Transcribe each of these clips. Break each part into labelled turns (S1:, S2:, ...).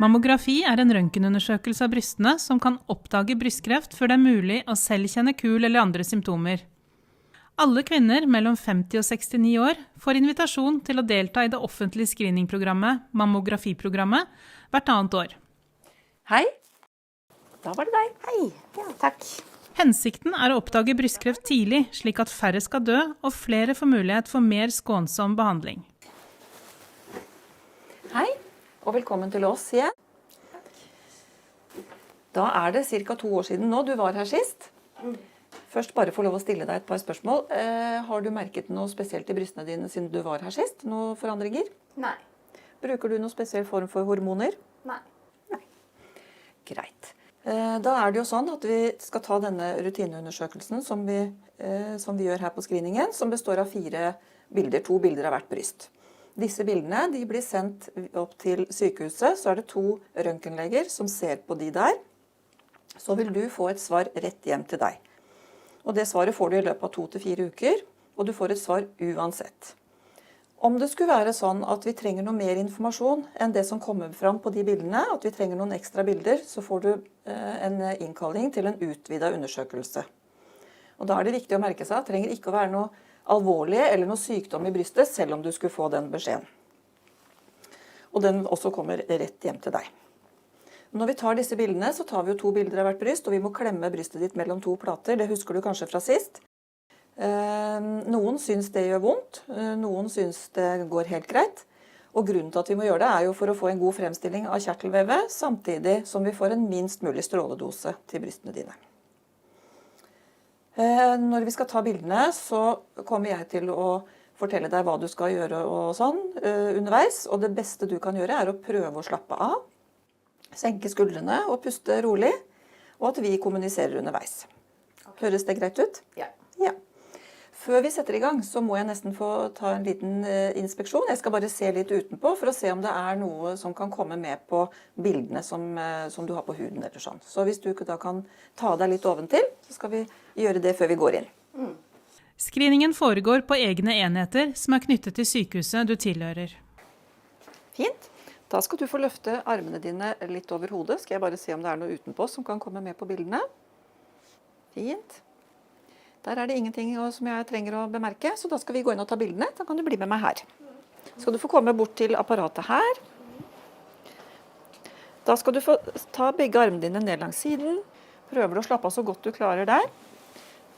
S1: Mammografi er en røntgenundersøkelse av brystene som kan oppdage brystkreft før det er mulig å selv kjenne kul eller andre symptomer. Alle kvinner mellom 50 og 69 år får invitasjon til å delta i det offentlige screeningprogrammet Mammografiprogrammet hvert annet år.
S2: Hei. Da var det deg.
S3: Hei. Ja, takk.
S1: Hensikten er å oppdage brystkreft tidlig, slik at færre skal dø og flere får mulighet for mer skånsom behandling.
S2: Og velkommen til oss igjen. Da er det ca. to år siden nå du var her sist. Først bare få lov å stille deg et par spørsmål. Eh, har du merket noe spesielt i brystene dine siden du var her sist? Noen forandringer?
S3: Nei.
S2: Bruker du noen spesiell form for hormoner?
S3: Nei.
S2: Greit. Eh, Da er det jo sånn at vi skal ta denne rutineundersøkelsen som vi, eh, som vi gjør her på screeningen, som består av fire bilder, to bilder av hvert bryst. Disse bildene de blir sendt opp til sykehuset. Så er det to røntgenleger som ser på de der. Så vil du få et svar rett hjem til deg. Og Det svaret får du i løpet av to til fire uker, og du får et svar uansett. Om det skulle være sånn at vi trenger noe mer informasjon enn det som kommer fram på de bildene, at vi trenger noen ekstra bilder, så får du eh, en innkalling til en utvida undersøkelse. Og Da er det viktig å merke seg at det trenger ikke å være noe alvorlig eller noe sykdom i brystet, selv om du skulle få den beskjeden. Og den også kommer rett hjem til deg. Når vi tar disse bildene, så tar vi jo to bilder av hvert bryst, og vi må klemme brystet ditt mellom to plater. Det husker du kanskje fra sist. Eh, Noen syns det gjør vondt, eh, noen syns det går helt greit. Og grunnen til at vi må gjøre det, er jo for å få en god fremstilling av kjertelvevet, samtidig som vi får en minst mulig stråledose til brystene dine. Eh, Når vi skal ta bildene, så kommer jeg til å fortelle deg hva du skal gjøre og sånn eh, underveis. Og det beste du kan gjøre, er å prøve å slappe av. Senke skuldrene og puste rolig. Og at vi kommuniserer underveis. Høres det greit ut?
S3: Ja.
S2: Før vi setter i gang, så må jeg nesten få ta en liten eh, inspeksjon. Jeg skal bare se litt utenpå for å se om det er noe som kan komme med på bildene som, eh, som du har på huden. eller sånn. Så hvis du da kan ta deg litt oventil, så skal vi gjøre det før vi går inn.
S1: Screeningen foregår på egne enheter som er knyttet til sykehuset du tilhører.
S2: Fint. Da skal du få løfte armene dine litt over hodet. Skal jeg bare se om det er noe utenpå som kan komme med på bildene. Fint. Der er det ingenting som jeg trenger å bemerke, så da skal vi gå inn og ta bildene. Da kan du bli med meg her. Skal du få komme bort til apparatet her. Da skal du få ta begge armene dine ned langs siden. Prøver å slappe av så godt du klarer der.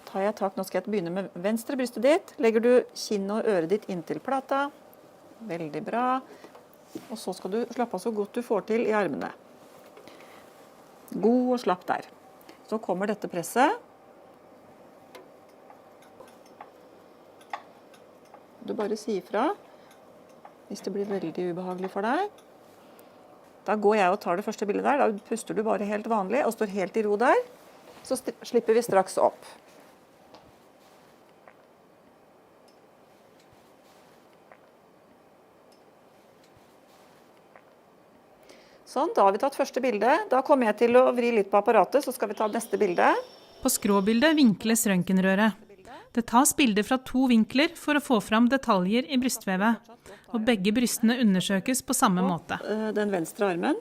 S2: Tar jeg tak, Nå skal jeg begynne med venstre brystet ditt. Legger du kinnet og øret ditt inntil plata. Veldig bra. Og så skal du slappe av så godt du får til i armene. God og slapp der. Så kommer dette presset. Du bare sier ifra hvis det blir veldig ubehagelig for deg. Da går jeg og tar det første bildet der. Da puster du bare helt vanlig og står helt i ro der. Så slipper vi straks opp. Sånn, da har vi tatt første bilde. Da kommer jeg til å vri litt på apparatet, så skal vi ta neste bilde.
S1: På skråbildet vinkles røntgenrøret. Det tas bilder fra to vinkler for å få fram detaljer i brystvevet. Og begge brystene undersøkes på samme måte.
S2: eh, den venstre armen.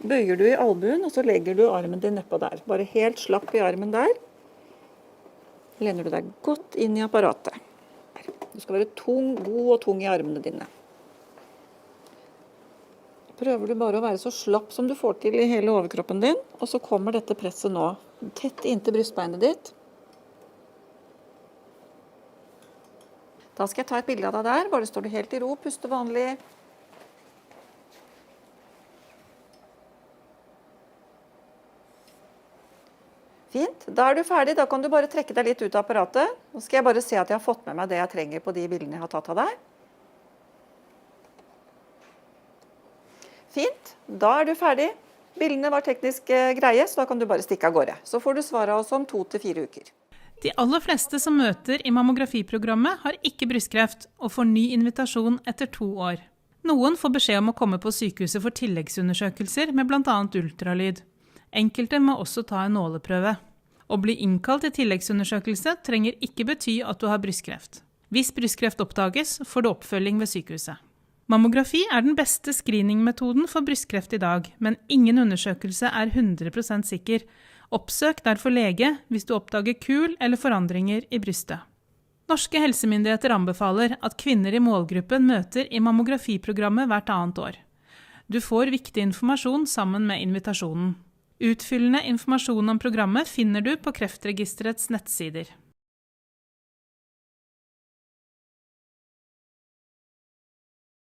S2: Bøyer du i albuen, og så legger du armen din nedpå der. Bare helt slapp i armen der. Lener du deg godt inn i apparatet. Du skal være tung, god og tung i armene dine. Prøver du bare å være så slapp som du får til i hele overkroppen din, og så kommer dette presset nå tett inntil brystbeinet ditt. Da skal jeg ta et bilde av deg der. Bare står du helt i ro, puster vanlig. Fint. Da er du ferdig. Da kan du bare trekke deg litt ut av apparatet. Nå skal jeg bare se at jeg har fått med meg det jeg trenger på de bildene jeg har tatt av deg. Fint. Da er du ferdig. Bildene var teknisk eh, greie, så da kan du bare stikke av gårde. Så får du svar av oss om to til fire uker.
S1: De aller fleste som møter i mammografiprogrammet, har ikke brystkreft og får ny invitasjon etter to år. Noen får beskjed om å komme på sykehuset for tilleggsundersøkelser med bl.a. ultralyd. Enkelte må også ta en nåleprøve. Å bli innkalt til tilleggsundersøkelse trenger ikke bety at du har brystkreft. Hvis brystkreft oppdages, får du oppfølging ved sykehuset. Mammografi er den beste screeningmetoden for brystkreft i dag, men ingen undersøkelse er 100% sikker. Oppsøk derfor lege hvis du oppdager kul eller forandringer i brystet. Norske helsemyndigheter anbefaler at kvinner i målgruppen møter i mammografiprogrammet hvert annet år. Du får viktig informasjon sammen med invitasjonen. Utfyllende informasjon om programmet finner du på Kreftregisterets nettsider.